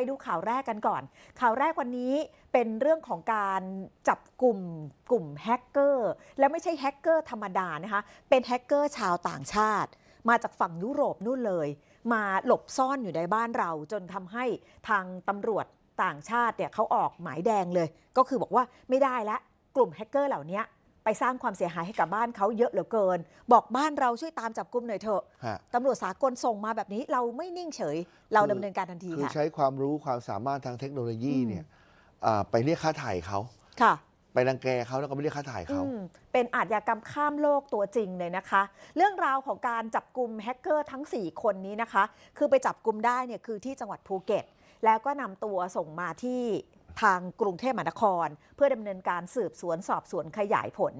ไปดูข่าวแรกกันก่อน ข่าวแรกวันนี้เป็นเรื่องของการจับกลุ่มกลุ่มแฮกเกอร์ และไม่ใช่แฮกเกอร์ธรรมดานะคะ เป็นแฮกเกอร์ชาวต่างชาติ มาจากฝั่งยุโรปนู่นเลย มาหลบซ่อนอยู่ในบ้านเรา จนทำให้ทางตำรวจต่างชาติเนี่ยเขาออกหมายแดงเลย ก็คือบอกว่าไม่ได้ละกลุ่มแฮกเกอร์เหล่านี้ สร้างความเสียหายให้กับบ้านเขาเยอะเหลือเกิน บอกบ้านเราช่วยตามจับกลุ่มหน่อยเถอะฮะ ตำรวจสากลส่งมาแบบนี้เราไม่นิ่งเฉย เราคือดำเนินการทันทีคือค่ะ ใช้ความรู้ความสามารถทางเทคโนโลยีอืมเนี่ยอ่าไปเรียกค่าถ่ายเขา ค่ะ ไปรังแกเขาแล้วก็ไปเรียกค่าถ่ายเขา อืมเป็นอาชญากรรมข้ามโลกตัวจริงเลยนะคะ เรื่องราวของการจับกลุ่มแฮกเกอร์ทั้ง 4 คนนี้นะคะ คือไปจับกลุ่มได้เนี่ยคือที่จังหวัดภูเก็ต แล้วก็นำตัวส่งมาที่ ทางกรุงเทพมหานคร เพื่อดำเนินการสืบสวนสอบสวนขยายผล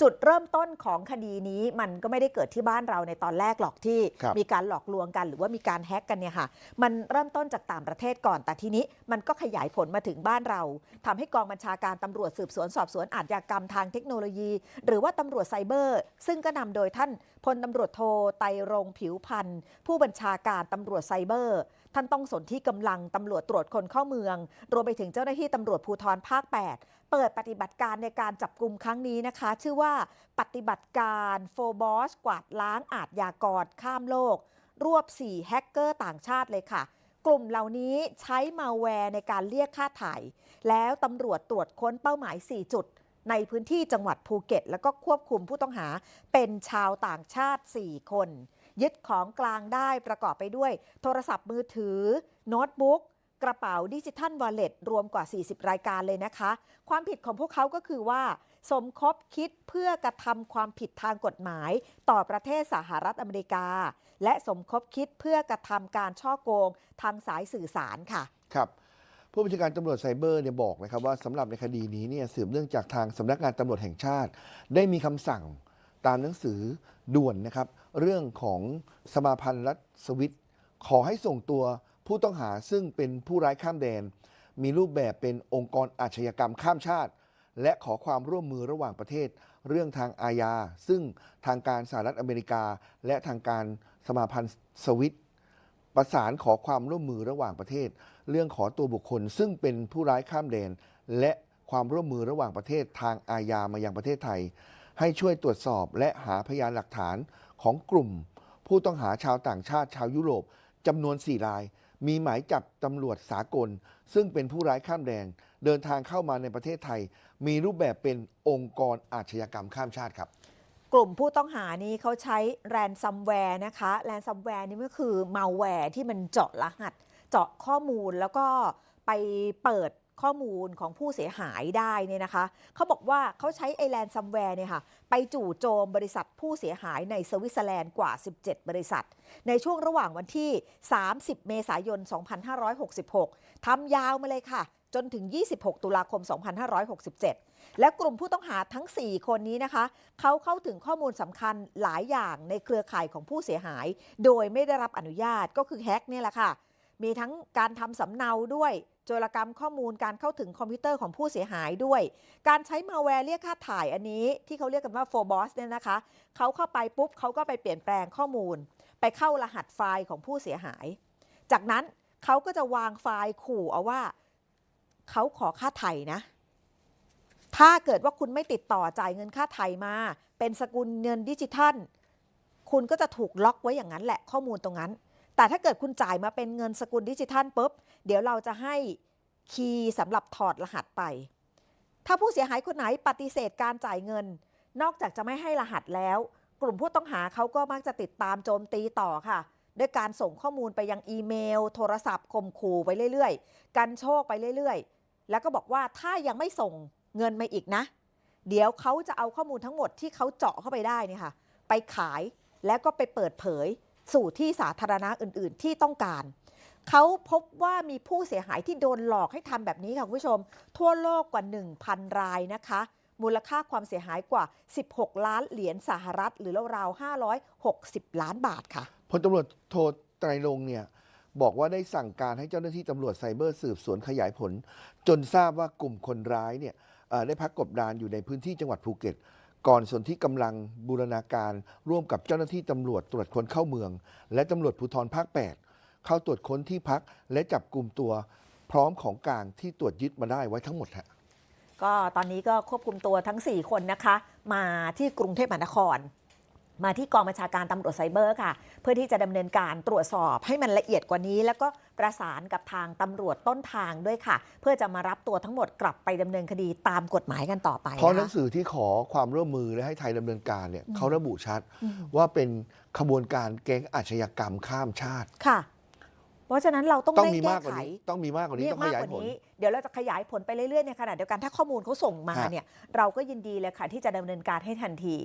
จุดเริ่มต้นของคดีนี้มันก็ไม่ได้เกิดที่บ้านเราในตอนแรกหรอกที่ ครับ มีการหลอกลวงกันหรือว่ามีการแฮกกันเนี่ยค่ะ มันเริ่มต้นจากต่างประเทศก่อน แต่ทีนี้มันก็ขยายผลมาถึงบ้านเราทำให้กองบัญชาการตำรวจสืบสวนสอบสวนอาชญากรรมทางเทคโนโลยี หรือว่าตำรวจไซเบอร์ ซึ่งก็นำโดยท่านพลตำรวจโทไตรรงค์ผิวพันธ์ผู้บัญชาการตำรวจไซเบอร์ ท่านต้องสนที่กำลังตำรวจตรวจคนเข้าเมือง รวมไปถึงเจ้าหน้าที่ตำรวจภูธรภาค 8 เปิดปฏิบัติการในการจับกลุ่มครั้งนี้นะคะ ชื่อว่าปฏิบัติการโฟบอสกวาดล้างอาทยากรข้ามโลก รวบ 4 แฮกเกอร์ต่างชาติเลยค่ะกลุ่มเหล่านี้ใช้มาแวร์ในการเรียกค่าถ่าย แล้วตำรวจตรวจค้นเป้าหมาย 4 จุด ในพื้นที่จังหวัดภูเก็ต แล้วก็ควบคุมผู้ต้องหาเป็นชาวต่างชาติ 4 คน ยึดของกลางได้ประกอบไปด้วย โทรศัพท์มือถือ โน้ตบุ๊กกระเป๋าดิจิทัลวอลเล็ตรวมกว่า 40 รายการเลยนะคะ ความผิดของพวกเขาก็คือว่า สมคบคิดเพื่อกระทำความผิดทางกฎหมาย ต่อประเทศสหรัฐอเมริกา และสมคบคิดเพื่อกระทำการช่อโกงทางสายสื่อสารค่ะ ครับผู้บัญชาการตำรวจไซเบอร์เนี่ยบอกนะครับว่าสำหรับในคดีนี้เนี่ยสืบเนื่องจากทางสำนักงานตำรวจแห่งชาติ ได้มีคำสั่งตามหนังสือด่วนนะครับ เรื่องของสมาพันธ์รัฐสวิตขอให้ส่งตัวผู้ต้องหาซึ่งเป็นผู้ร้ายข้ามแดน มีรูปแบบเป็นองค์กรอาชญากรรมข้ามชาติ และขอความร่วมมือระหว่างประเทศ เรื่องทางอาญา ซึ่งทางการสหรัฐอเมริกา และทางการสมาพันธ์สวิตประสานขอความร่วมมือระหว่างประเทศ เรื่องขอตัวบุคคล ซึ่งเป็นผู้ร้ายข้ามแดน และความร่วมมือระหว่างประเทศทางอาญามายังประเทศไทย ให้ช่วยตรวจสอบและหาพยานหลักฐาน ของกลุ่ม ผู้ต้องหาชาวต่างชาติชาวยุโรปจำนวน 4 ราย มีหมายจับตำรวจสากล ซึ่งเป็นผู้ร้ายข้ามแดนเดินทางเข้ามาในประเทศไทย มีรูปแบบเป็นองค์กรอาชญากรรมข้ามชาติครับกลุ่มผู้ต้องหานี้เขาใช้แรนซัมแวร์นะคะแรนซัมแวร์นี่ก็คือมาแวร์ที่มันเจาะรหัส เจาะข้อมูลแล้วก็ไปเปิด ข้อมูลของผู้เสียหายได้เนี่ยนะคะ เขาบอกว่าเขาใช้ไอแลนซัมแวร์เนี่ยค่ะ ไปจู่โจมบริษัทผู้เสียหายในสวิตเซอร์แลนด์กว่า 17 บริษัท ในช่วงระหว่างวันที่ 30 เมษายน 2566 ทำยาวมาเลยค่ะ จนถึง 26 ตุลาคม 2567 และกลุ่มผู้ต้องหาทั้ง 4 คนนี้นะคะ เขาเข้าถึงข้อมูลสำคัญหลายอย่างในเครือข่ายของผู้เสียหาย โดยไม่ได้รับอนุญาตก็คือแฮกเนี่ยแหละค่ะ มีทั้งการทำสำเนาด้วย โจรกรรมข้อมูลการเข้าถึงคอมพิวเตอร์ของผู้เสียหายด้วย การใช้มาแวร์เรียกค่าถ่ายอันนี้ที่เขาเรียกกันว่า4 boss เนี่ยนะคะเขาเข้าไปปุ๊บเขาก็ไปเปลี่ยนแปลงข้อมูล ไปเข้ารหัสไฟล์ของผู้เสียหาย จากนั้นเขาก็จะวางไฟล์ขู่เอาว่าเขาขอค่าไถ่นะ ถ้าเกิดว่าคุณไม่ติดต่อจ่ายเงินค่าไถ่มา เป็นสกุลเงินดิจิทัล คุณก็จะถูกล็อกไว้อย่างนั้นแหละข้อมูลตรงนั้น แต่ถ้าเกิดคุณจ่ายมาเป็นเงินสกุลดิจิทัลปุ๊บ เดี๋ยวเราจะให้คีย์สำหรับถอดรหัสไป ถ้าผู้เสียหายคนไหนปฏิเสธการจ่ายเงิน นอกจากจะไม่ให้รหัสแล้ว กลุ่มผู้ต้องหาเขาก็มักจะติดตามโจมตีต่อค่ะ ด้วยการส่งข้อมูลไปยังอีเมล โทรศัพท์ข่มขู่ไปเรื่อยๆ กันโชคไปเรื่อยๆ แล้วก็บอกว่าถ้ายังไม่ส่งเงินมาอีกนะ เดี๋ยวเขาจะเอาข้อมูลทั้งหมดที่เขาเจาะเข้าไปได้นี่ค่ะ ไปขายแล้วก็ไปเปิดเผย สู่ที่สาธารณะอื่น ๆ ที่ต้องการ เขาพบว่ามีผู้เสียหายที่โดนหลอกให้ทำแบบนี้ค่ะคุณผู้ชม ทั่วโลกกว่า 1,000 รายนะคะ มูลค่าความเสียหายกว่า 16 ล้านเหรียญสหรัฐ หรือราวๆ560 ล้านบาทค่ะพลตำรวจโทไตรรงค์เนี่ยบอกว่าได้สั่งการให้เจ้าหน้าที่ตำรวจไซเบอร์สืบสวนขยายผล จนทราบว่ากลุ่มคนร้ายเนี่ยได้พักกบดานอยู่ในพื้นที่จังหวัดภูเก็ต ก่อนส่วนที่กำลังบูรณาการร่วมกับเจ้าหน้าที่ตำรวจตรวจคนเข้าเมือง และตำรวจภูธรภาค 8 เข้าตรวจค้นที่พักและจับกลุ่มตัว พร้อมของกลางที่ตรวจยึดมาได้ไว้ทั้งหมดฮะก็ตอนนี้ก็ควบคุมตัวทั้ง 4 คนนะคะ มาที่กรุงเทพมหานคร มาที่กองบัญชาการตำรวจไซเบอร์ค่ะ เพื่อที่จะดำเนินการตรวจสอบให้มันละเอียดกว่านี้ แล้วก็ประสานกับทางตำรวจต้นทางด้วยค่ะ เพื่อจะมารับตัวทั้งหมดกลับไปดำเนินคดีตามกฎหมายกันต่อไป เพราะหนังนะคะสือที่ขอความร่วมมือและให้ไทยดำเนินการเนี่ยอืมเขาระบุชัดอืมว่าเป็นขบวนการแก๊งอาชญากรรมข้ามชาติค่ะเพราะฉะนั้นเราต้องต้องเร่งมีแก้มากกว่าไขนี้ต้องมีมากกว่านี้เรียต้กองขมากยายกว่าผลนี้เดี๋ยวเราจะขยายผลไปเรื่อยๆในขณะเดียวกันถ้าข้อมูลเขาส่งมาฮะเนี่ยเราก็ยินดีเลยค่ะที่จะดำเนินการให้ทันที